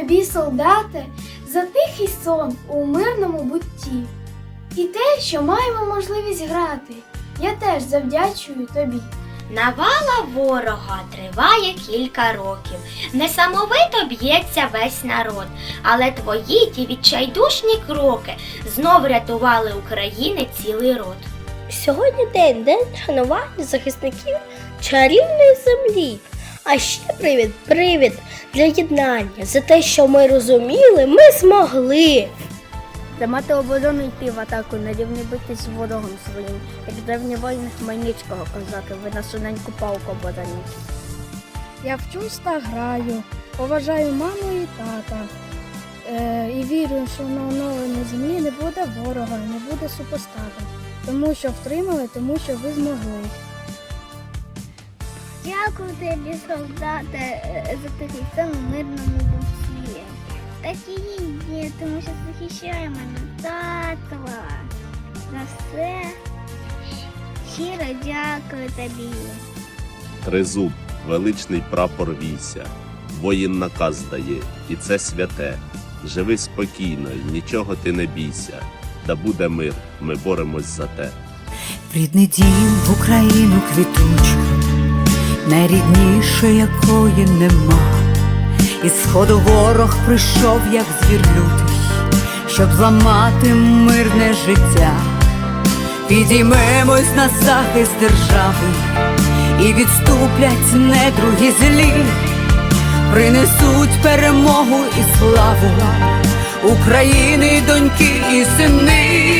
Тобі, солдате, за тихий сон у мирному бутті. І те, що маємо можливість грати, я теж завдячую тобі. Навала ворога триває кілька років. Несамовито б'ється весь народ. Але твої ті відчайдушні кроки знов рятували України цілий род. Сьогодні день день шанування захисників чарівної землі. А ще привід, привід для єднання за те, що ми розуміли, ми змогли. Тримати оборону йти в атаку, на рівні битись з ворогом своїм, як древні воїни Хмельницького козаки, ви на соненьку палку обороніть. Я вчусь та граю, поважаю маму і тата. Е, і вірю, що на оновленій землі не буде ворога, не буде супостата. Тому що втримали, тому що ви змогли. Дякую тобі, солдате, за такий у мирному буті. Такі є, тому що захищає мене татва. За все щиро дякую тобі. Тризуб, величний прапор війся, воїн наказ дає, і це святе. Живи спокійно, нічого ти не бійся. Да буде мир, ми боремось за те. Рідний дім в Україну квітучу, найрідніше якої нема. Із сходу ворог прийшов, як звір лютий, щоб зламати мирне життя. Підіймемось на захист держави, і відступлять недруги злі, принесуть перемогу і славу України, доньки і сини.